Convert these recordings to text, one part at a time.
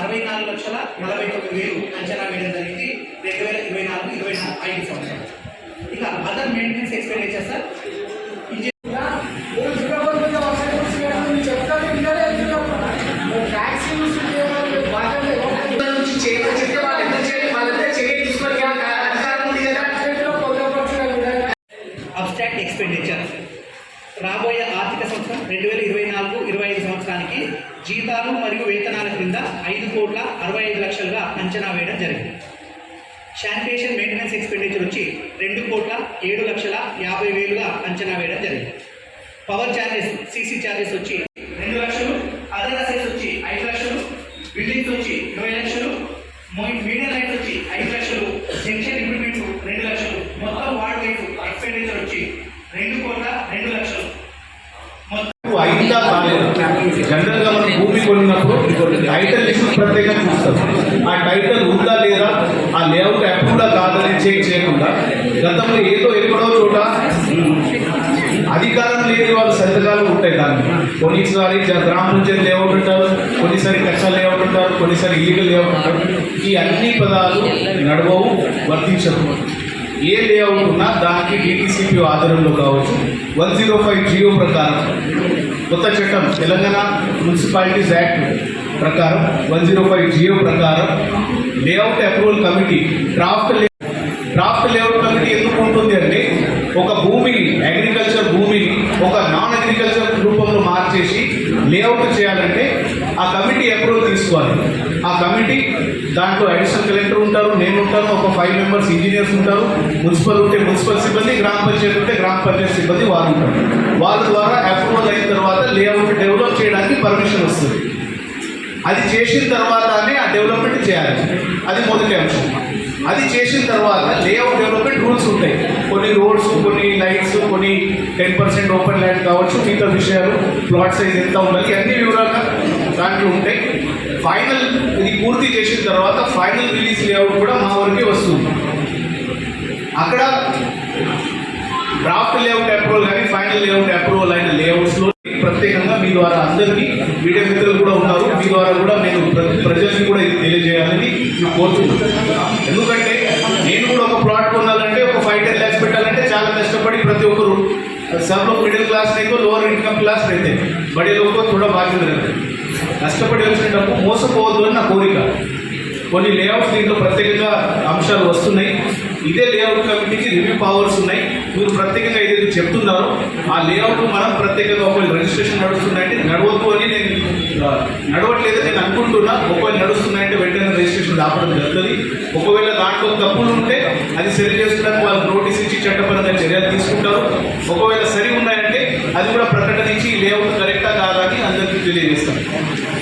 అరవై నాలుగు లక్షల నలభై తొమ్మిది వేలు అంచనా వేయడం జరిగింది. రెండు వేల ఇరవై నాలుగు ఇరవై నాలుగు ఐదు సంవత్సరాలు. ఇక other maintenance expenditure sir abstract expenditure. రాబోయే ఆర్థిక సంవత్సరం రెండు వేల ఇరవై నాలుగు ఇరవై ఐదు సంవత్సరానికి జీతాలు మరియు వేతనాల క్రింద ఐదు కోట్ల అరవై ఐదు లక్షలుగా అంచనా వేయడం జరిగింది. శానిటేషన్ మెయింటెనెన్స్ ఎక్స్పెండిచర్ వచ్చి రెండు కోట్ల ఏడు లక్షల యాభై వేలుగా అంచనా వేయడం జరిగింది. పవర్ ఛార్జెస్ సీసీ ఛార్జెస్ వచ్చి రెండు లక్షలు అదర్ అసెట్స్ వచ్చి ఐదు లక్షలు బిల్డింగ్స్ వచ్చి ఇరవై లక్షలు మీడియా లైట్స్ వచ్చి ఐదు లక్షలు జంక్షన్ ఇంప్లిమెంట్ రెండు లక్షలు మొత్తం వార్డ్ వైపు ఎక్స్పెండిచర్ వచ్చి రెండు కోట్ల రెండు లక్షలు అయిందా కాలేదు జనరల్గా మనం భూమి టైటిల్ ప్రత్యేకంగా చూస్తాం ఆ టైటిల్ ఉందా లేదా? ఆ లేఅవుట్ అప్రూవ్డా కాదని చెక్ చేయకుండా గతంలో ఏదో ఎక్కడో చోట అధికారం లేని వాళ్ళు సంతకాలు ఉంటాయి దాన్ని కొన్నిసారి గ్రామం గ్రామ పంచాయతీ లేఅవుట్ ఉంటారు కొన్నిసారి కక్ష లేఅవుట్ ఉంటారు కొన్నిసారి ఇల్లీగల్ లేఅవుట్ ఉంటారు. ఈ అన్ని పదాలు నడవవు వర్తించవు. ఏ లేఅవుట్ ఉన్నా దానికి డిటిసిపి ఆధారంలో కావచ్చు. వన్ జీరో ఫైవ్ జియో ప్రకారం. కొత్త చట్టం తెలంగాణ మున్సిపాలిటీస్ యాక్ట్ ప్రకారం one zero five G O ప్రకారం layout approval committee draft lay draft layout committee ఎందుకు ఉంటుంది అంటే ఒక భూమిని అగ్రికల్చర్ భూమిని ఒక నాన్ అగ్రికల్చర్ రూపంలో మార్చేసి లేఅవుట్ చేయాలంటే ఆ కమిటీ అప్రూవల్ తీసుకోవాలి. ఆ కమిటీ దాంట్లో అడిషనల్ కలెక్టర్ ఉంటారు నేను ఉంటాను ఒక ఫైవ్ మెంబర్స్ ఇంజనీర్స్ ఉంటారు మున్సిపల్ ఉంటే మున్సిపల్ సిబ్బంది గ్రామ పంచాయతీ ఉంటే గ్రామ పంచాయతీ సిబ్బంది వారు ఉంటారు. వాళ్ళ ద్వారా అప్రూవల్ అయిన తర్వాత లేఅవుట్ డెవలప్ చేయడానికి పర్మిషన్ వస్తుంది. అది చేసిన తర్వాతనే ఆ డెవలప్మెంట్ చేయాలి. అది మొదటి అంశం. అది చేసిన తర్వాత లేఅవుట్ డెవలప్మెంట్ రూల్స్ ఉంటాయి. కొన్ని రోడ్స్ కొన్ని లైట్స్ కొన్ని టెన్ పర్సెంట్ ఓపెన్ ల్యాండ్ కావచ్చు మిగతా విషయాలు ప్లాట్ సైజ్ ఎంత ఉండాలి అన్ని వివరాలు దాంట్లో ఉంటాయి. ఫైనల్ ఇది పూర్తి చేసిన తర్వాత ఫైనల్ రిలీజ్ లేఅవుట్ కూడా మా వరకే వస్తుంది. అక్కడ డ్రాఫ్ట్ లేఅవుట్ అప్రూవల్ కానీ ఫైనల్ లేఅవుట్ అప్రూవల్ అయిన లేఅవుట్స్లో ప్రత్యేకంగా మీ ద్వారా అందరికీ మీడియా మిత్రులు కూడా ఉన్నారు మీ ద్వారా కూడా నేను ప్ర- ప్రజలకి కూడా ఇది తెలియజేయాలని నేను కోరుతున్నాను ఎందుకంటే నేను కూడా ఒక ప్లాట్ కొనాలంటే ఒక ఫైవ్ టెన్ ల్యాక్స్ పెట్టాలంటే చాలా కష్టపడి ప్రతి ఒక్కరు सब लोग मिडिल क्लास नहीं तो लोअर इनकम क्लास रहते हैं बड़े लोग को थोड़ा బాధ్యత रहते हैं కష్టపడి వచ్చిన డబ్బు మోసపోవద్దు అని నా కోరిక కొన్ని లేఅవుట్స్ దీంట్లో ప్రత్యేకంగా అంశాలు వస్తున్నాయి ఇదే లేఅవుట్ కమిటీకి రివ్యూ పవర్స్ ఉన్నాయి. మీరు ప్రత్యేకంగా ఏదైతే చెప్తున్నారో ఆ లేఅవుట్ మనం ప్రత్యేకంగా ఒకవేళ రిజిస్ట్రేషన్ నడుస్తున్నాయంటే నడవద్దు అని నేను ఆ, నడవట్లేదు నేను అనుకుంటున్నా. ఒకవేళ నడుస్తున్నాయంటే వెంటనే రిజిస్ట్రేషన్ ఆపడం జరుగుతుంది. ఒకవేళ దాంట్లో తప్పులు ఉంటే అది సరి చేసుకోవడానికి వాళ్ళు నోటీస్ ఇచ్చి చట్టపరంగా చర్యలు తీసుకుంటారు. ఒకవేళ సరి ఉన్నాయంటే అది కూడా ప్రకటన ఇచ్చి లేఅవుట్ కరెక్టా కాదా అని అందరికీ తెలియజేస్తాను.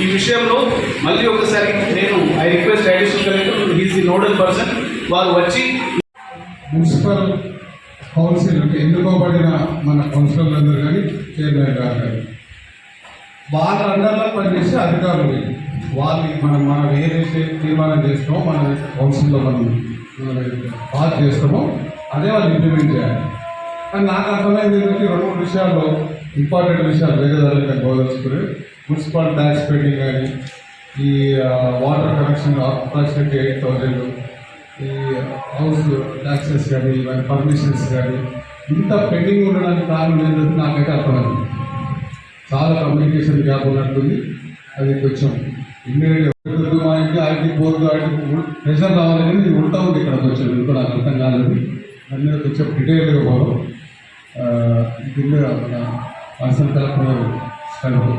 ఈ విషయంలో మళ్ళీ ఒకసారి నేను I request additional collector he's the nodal person వారు వచ్చి మున్సిపల్ కౌన్సిల్ అంటే ఎన్నుకోబడిన మన కౌన్సిలర్లందరూ కానీ చైర్మన్ గారు కానీ. వాళ్ళ అండర్లో పనిచేసే అధికారులు వాళ్ళు. మనం మనం ఏదైతే తీర్మానం చేస్తామో మన కౌన్సిల్లో మనం పాస్ చేస్తామో అదే వాళ్ళు ఇంప్లిమెంట్ చేయాలి. కానీ నాకు అర్థమైంది ఏంటంటే రెండు మూడు విషయాల్లో ఇంపార్టెంట్ విషయాలు వేరే దానికి గౌరవించుకుని మున్సిపల్ ట్యాక్స్ పెయింటింగ్ కానీ ఈ water connection approximately eight thousand ఈ హౌస్ ట్యాక్సెస్ కానీ ఇవన్నీ పర్మిషన్స్ కానీ ఇంత పెండింగ్ ఉండడానికి కారణం ఏంటంటే నాకైతే అర్థమైంది. చాలా కమ్యూనికేషన్ గ్యాప్ ఉన్నట్టుంది. అది కొంచెం ఇమ్మీడియట్ మా ఇంటి ఐటీ పోదు ఐటీ ప్రెషర్ రావాలని ఉంటా ఉంది ఇక్కడ కొంచెం ఇది కూడా నాకు అర్థం కాలేదు. దాని మీద కొంచెం డీటెయిల్గా పోవడం దీని మీద మన కలెక్టర్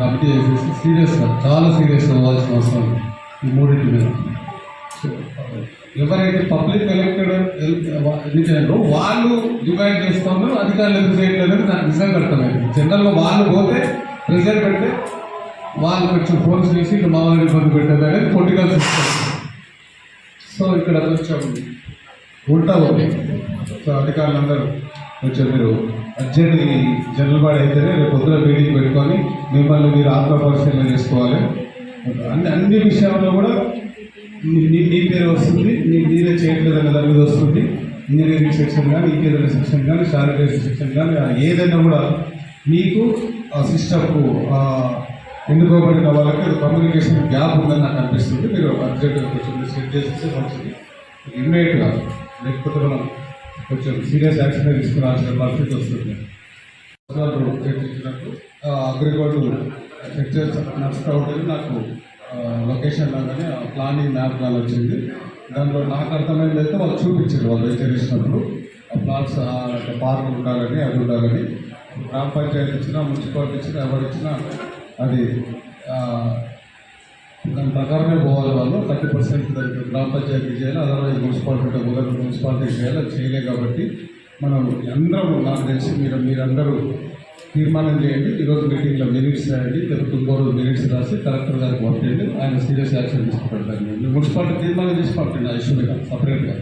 కమిటీ చేసేసి సీరియస్గా చాలా సీరియస్గా అవ్వాల్సిన అవసరం ఈ మూడింటి మీద. ఎవరైతే పబ్లిక్ ఎలక్టెడ్ ఎన్నికలు వాళ్ళు డివైడ్ చేస్తున్నారు అధికారులు ఎందుకు చేయట్లేదు నాకు నిజంగా అర్థమైంది. జనరల్గా వాళ్ళు పోతే ప్రెజర్ పెడితే వాళ్ళు కొంచెం ఫోన్స్ చేసి ఇక్కడ మామూలు ఇబ్బంది పెట్టేది అనేది పొలిటికల్ సిస్టమ్ సో ఇక్కడ కొంచెం ఉల్టా ఉంది. సో అధికారులందరూ కొంచెం మీరు అర్జెంట్ ఈ జనరల్ బాడీ అయితేనే రేపు పొద్దున మీటింగ్ పెట్టుకొని మిమ్మల్ని మీరు ఆత్మ పరిశీలన చేసుకోవాలి. అన్ని అన్ని విషయాల్లో కూడా నీ నీ- పేరు వస్తుంది నీ మీరే చేయట్లేదు అన్న దాని మీద వస్తుంది. ఇంజనీరింగ్ సెక్షన్ కానీ ఇంకేదైనా సెక్షన్ కానీ శానిటైజేషన్ సెక్షన్ కానీ ఏదైనా కూడా మీకు ఆ సిస్టమ్కు ఎన్నుకోబడిన వాళ్ళకి కమ్యూనికేషన్ గ్యాప్ ఉందని నాకు అనిపిస్తుంది. మీరు అర్జెంట్గా కొంచెం సెట్ చేసేస్తే మంచిది. ఇమ్మీడియట్గా లేకపోతే మనం కొంచెం సీరియస్ యాక్షన్ తీసుకురావాల్సిన పరిస్థితి వస్తుంది. చర్చించినట్టు అగ్రికల్చర్ చెక్ చేసి నడుస్తూ ఉంటుంది నాకు లొకేషన్ లాగానే ఆ ప్లానింగ్ మ్యాప్ లాగా వచ్చింది. దాంట్లో నాకు అర్థమైంది అయితే వాళ్ళు చూపించారు వాళ్ళు వెంచర్ ఆ ప్లాట్స్ పార్క్ ఉండాలని అది ఉండాలని. గ్రామ పంచాయతీ ఇచ్చినా మున్సిపాలిటీ ఇచ్చినా ఎవరు ఇచ్చినా అది దాని ప్రకారమే పోవాలి వాళ్ళు. థర్టీ పర్సెంట్ దానికి గ్రామ పంచాయతీ చేయాలి అదర్వైజ్ మున్సిపాలిటీ మొదటి మున్సిపాలిటీ చేయాలి చేయలేదు చేయలే కాబట్టి మనం అందరం నాకు తెలిసి మీరు మీరందరూ తీర్మానం చేయండి. ఈరోజు మీటింగ్లో మినిట్స్ రాయండి. లేకపోతే ఇంకో మినిట్స్ రాసి కలెక్టర్ గారికి పంపేయండి ఆయన సీరియస్ యాక్షన్ తీసుకుంటారు దాన్ని మున్సిపాలిటీ తీర్మానం చేసి పంపండి ఆ ఇష్యూ మీద సపరేట్గా